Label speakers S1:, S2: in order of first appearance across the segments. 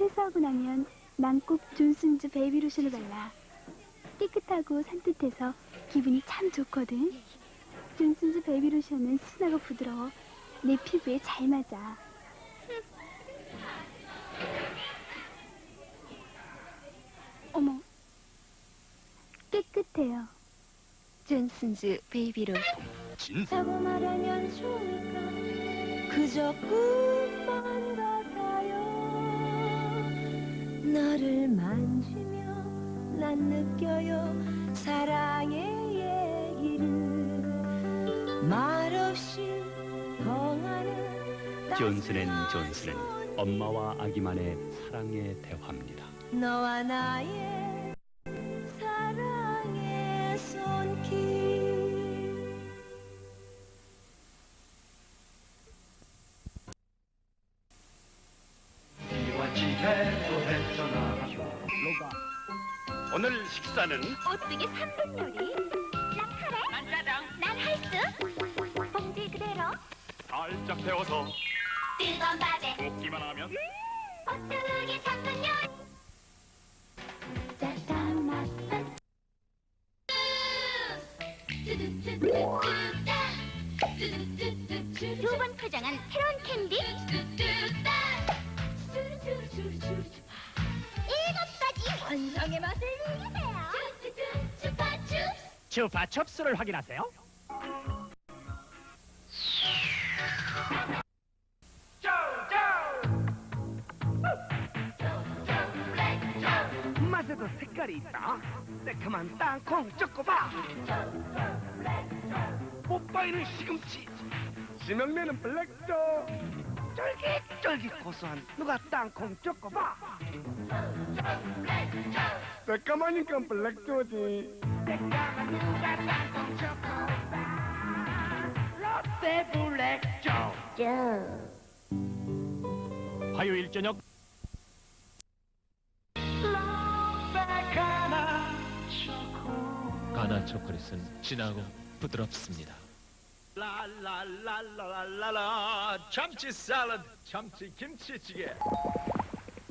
S1: 세수하고 나면 난 꼭 존슨즈 베이비 로션을 발라. 깨끗하고 산뜻해서 기분이 참 좋거든. 존슨즈 베이비 로션은 순하고 부드러워. 내 피부에 잘 맞아. 어머, 깨끗해요. 존슨즈 베이비 로션.
S2: 진짜
S1: 라고 말하면 좋을까 그저 꿈 너를 만지며 난 느껴요 사랑의 얘기를 말없이 통하는
S2: 존슨앤 존슨은 엄마와 아기만의 사랑의 대화입니다.
S1: 너와 나의
S3: 오뚜기 3분 요리. 난 카레. 난 짜장. 난 할스. 봉지 그대로.
S2: 살짝 데워서
S3: 뜨거운 밥에.
S2: 볶기만 하면
S3: 오뚜기 3분 요리. 두번 포장한 새로운 캔디. 일곱 가지 완성의 맛을.
S4: 주파 첩수를 확인하세요. 맛에도 색깔이 있다. 새콤한 땅콩 초코바. 뽀빠이는 시금치. 지명내는 블랙조. 쫄깃쫄깃 고소한 누가 땅콩 초코바. 블랙조지. 롯데 블랙조. 화요일 저녁
S5: 가나 초콜릿은 진하고 부드럽습니다.
S4: 라라라라라라 참치 샐러드 참치 김치찌개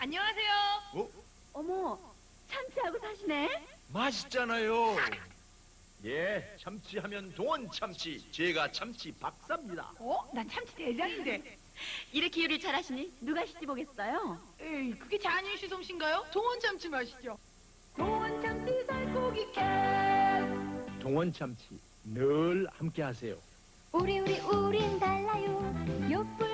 S6: 안녕하세요.
S1: 어머, 참치하고 사시네?
S4: 맛있잖아요 예 참치하면 동원 참치 제가 참치 박사입니다
S6: 어? 난 참치 대장인데.
S1: 이렇게 요리 잘하시니 누가 시집 보겠어요?
S6: 에이, 그게 잔윤 씨 솜씨인가요? 동원 참치 맛이죠. 동원 참치 살코기 캔.
S4: 동원 참치 늘 함께 하세요
S1: 우리 우리 우린 달라요 요플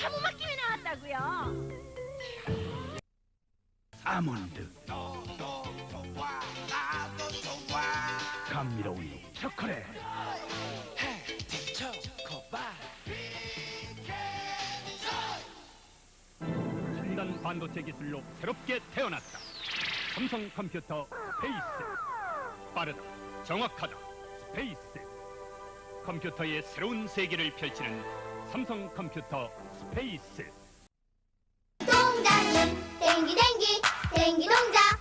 S3: 사무 맡김이 나왔다고요.
S4: 아몬드 감미로운 초콜릿
S2: 첨단 반도체 기술로 새롭게 태어났다. 삼성 컴퓨터 스페이스. 빠르다, 정확하다, 스페이스. 컴퓨터의 새로운 세계를 펼치는 삼성 컴퓨터 스 페이스.
S3: 동자는 땡기 땡기 땡기 동자.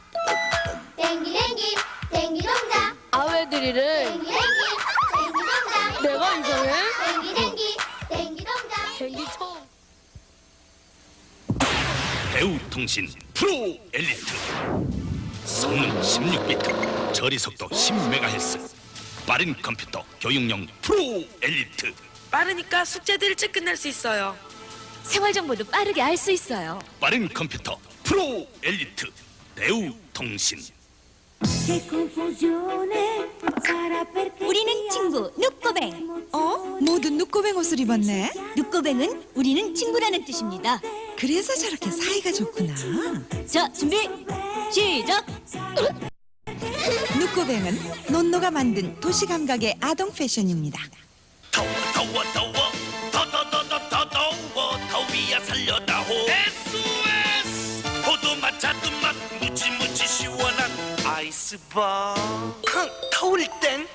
S3: 땡기 땡기 땡기 동자.
S7: 아외들이를
S3: 땡기 땡기 땡기 동자.
S7: 내가 이거를
S3: 땡기 땡기 땡기 동자.
S7: 댕기 처음
S8: 배우 통신 프로 엘리트 성능 16비트 처리 속도 10MHz 빠른 컴퓨터 교육용 프로 엘리트
S7: 빠르니까 숙제도 일찍 끝낼 수 있어요.
S9: 생활 정보도 빠르게 알 수 있어요.
S8: 빠른 컴퓨터 프로 엘리트 배우 통신
S9: 우리는 친구 누꼬뱅.
S10: 어? 모두 누꼬뱅 옷을 입었네.
S9: 누꼬뱅은 우리는 친구라는 뜻입니다.
S10: 그래서 저렇게 사이가 좋구나.
S9: 자, 준비 시작.
S10: 누꼬뱅은 논노가 만든 도시 감각의 아동 패션입니다.
S8: 더워 더워 더워
S11: 스바 타올 땐.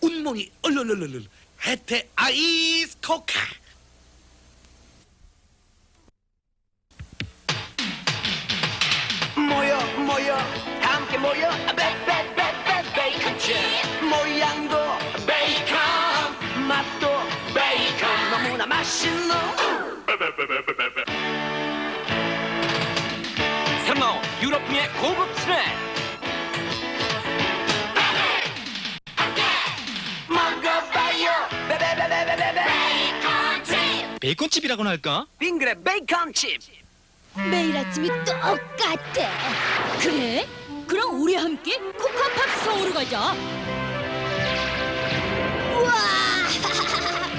S12: 운몽이 얼얼얼얼 혜태 아이스 코카.
S11: 모여 모여. 함께 모여 고급 스낵 먹어봐요 베베베베베베
S13: 베이컨칩이라고나 할까?
S11: 빙그레 베이컨칩
S14: 매일 아침이 똑같아. 그래? 그럼 우리 함께 코코팝 서울로 가자. 우와!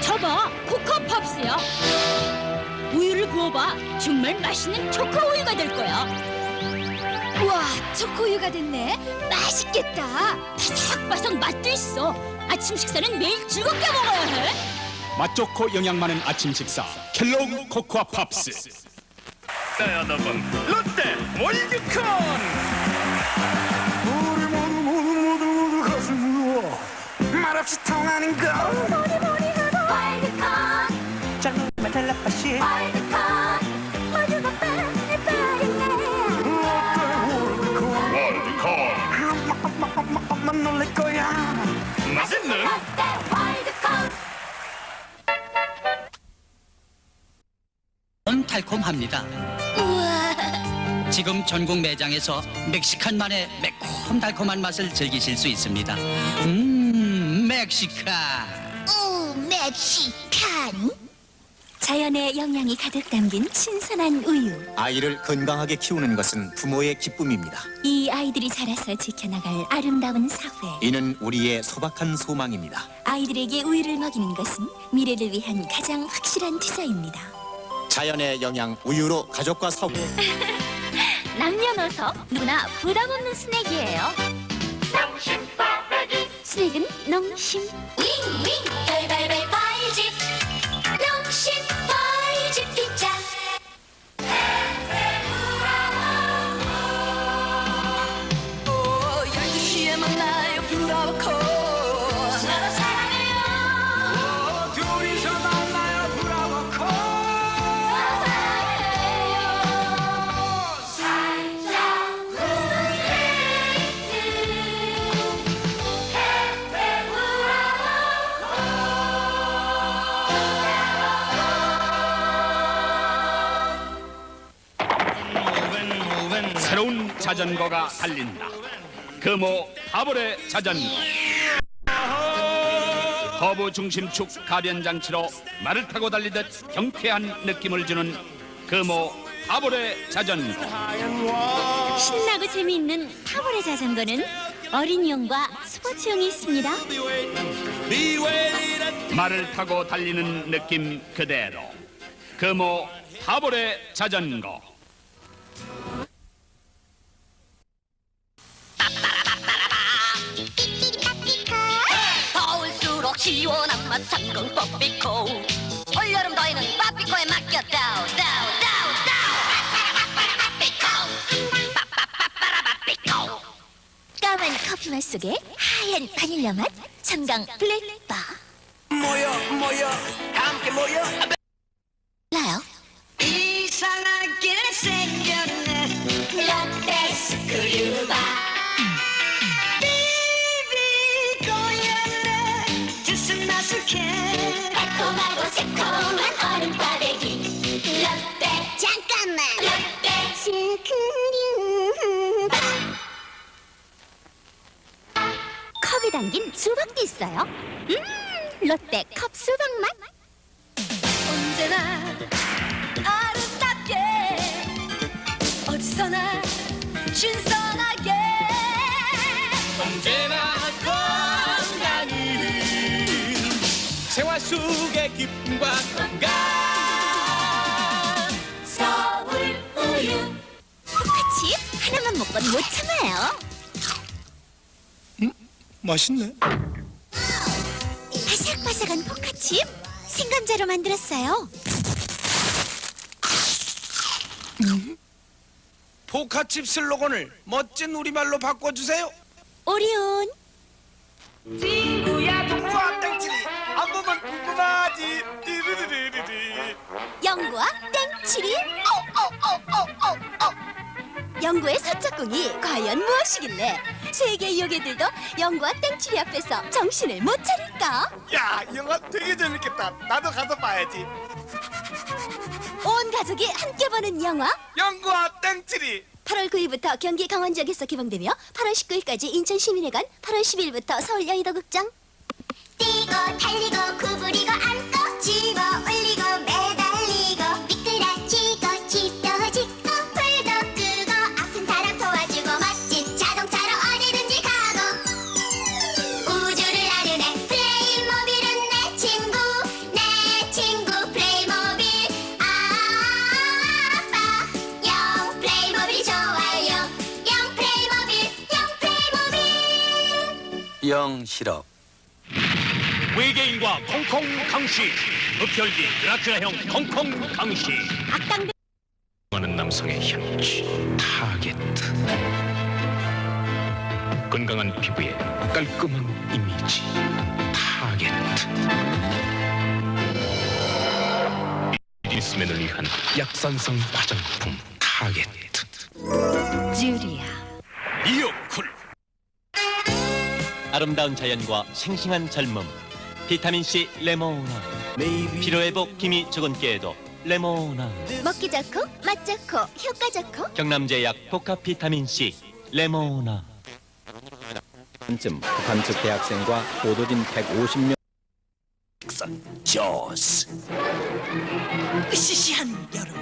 S14: 저봐, 코코팝스야. 우유를 부어봐. 정말 맛있는 초코 우유가 될 거야. 우와, 초코 우유가 됐네. 맛있겠다. 바삭바삭 맛도 있어. 아침 식사는 매일 즐겁게 먹어야 해.
S15: 맛 좋고 영양 많은 아침 식사 켈로그 코코아 팝스
S11: 롯데 몰드콘
S16: 우리 모두 모두 모두 모두 가슴으로 말없이 통하는 거
S17: 월드컵
S11: 정말 텔레파시
S17: 월드컵
S5: 합니다. 지금 전국 매장에서 멕시칸만의 매콤 달콤한 맛을 즐기실 수 있습니다. 음, 멕시칸.
S14: 오, 멕시칸. 자연의 영양이 가득 담긴 신선한 우유.
S16: 아이를 건강하게 키우는 것은 부모의 기쁨입니다
S14: 이 아이들이 자라서 지켜나갈 아름다운 사회.
S16: 이는 우리의 소박한 소망입니다
S14: 아이들에게 우유를 먹이는 것은 미래를 위한 가장 확실한 투자입니다.
S16: 자연의 영양 우유로 가족과 사회
S17: 남녀노소 누구나 부담 없는 스낵이에요. 스낵은 농심. 윙윙 별별별 파이집
S15: 새로운 자전거가 달린다. 금호 하볼의 자전거. 허브 중심축 가변 장치로 말을 타고 달리듯 경쾌한 느낌을 주는 금호 하볼의 자전거.
S17: 신나고 재미있는 타월의 자전거는 어린이용과 스포츠용이 있습니다.
S15: 말을 타고 달리는 느낌 그대로. 금호 하볼의 자전거
S17: 시원한 맛 삼공 뽀삐코. 올여름 더위는 빠삐코에 맡겨 다우 까만 커피 맛 속에 하얀 바닐라 맛 삼강 블랙바.
S11: 모여 모여. 함께 모여
S17: 새콤한 얼음꽈배기 라떼 잠깐만. 스크류바 컵에 담긴 수박도 있어요. 음 롯데 컵 수박 맛.
S18: 언제나 아름답게 어디서나 신선하게
S13: 속의 기쁨과 건강
S17: 서울 우유. 똑같이 하나만 먹고는 못 참아요.
S16: 맛있네.
S17: 바삭바삭한 포카칩 생감자로 만들었어요.
S19: 포카칩 슬로건을 멋진 우리말로 바꿔주세요.
S20: 오리온.
S19: 한 번만 궁금하지. 띠르르르르르.
S20: 영구와 땡칠이 오오오오오오 영구의 서짝꿍이 과연 무엇이길래 세계 요괴들도 영구와 땡칠이 앞에서 정신을 못 차릴까?
S19: 야 영화 되게 재밌겠다. 나도 가서 봐야지.
S20: 온 가족이 함께 보는 영화
S19: 영구와 땡치리.
S20: 8월 9일부터 경기 강원 지역에서 개봉되며 8월 19일까지 인천 시민회관 8월 10일부터 서울 여의도 극장 뛰고 달리고 구부리고 안고 집어 올리고 매달리고 미끄러지고 짓고 불도 끄고 아픈 사람 도와주고 멋진 자동차로 어디든지 가고 우주를 나르네 플레이모빌은 내 친구 내 친구 플레이모빌. 아빠 영 플레이모빌이 좋아요. 영 플레이모빌 영 플레이모빌.
S21: 영 실업.
S22: 외계인과 콩콩 강시 흡혈귀 드라큘라형 콩콩 강시
S20: 악당
S22: 하는 남성의 향기 타겟. 건강한 피부에 깔끔한 이미지 타겟. 리스맨을 위한 약산성 화장품 타겟.
S23: 주리야.
S22: 미어쿨.
S24: 아름다운 자연과 싱싱한 젊음 비타민 C 레모나 피로 회복 힘이 적은 깨에도 레모나
S20: 먹기 좋고 맛 좋고 효과 좋고.
S24: 경남제약 포카 비타민 C 레모나
S25: 쯤 북한 측 대학생과 보도진 150명.
S21: 조스.
S7: 으시시한 여름.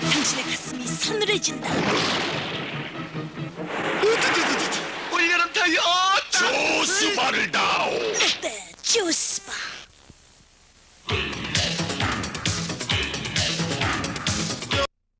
S7: 당신의 가슴이 서늘해진다.
S19: 올여름 타요.
S22: 조스 바르다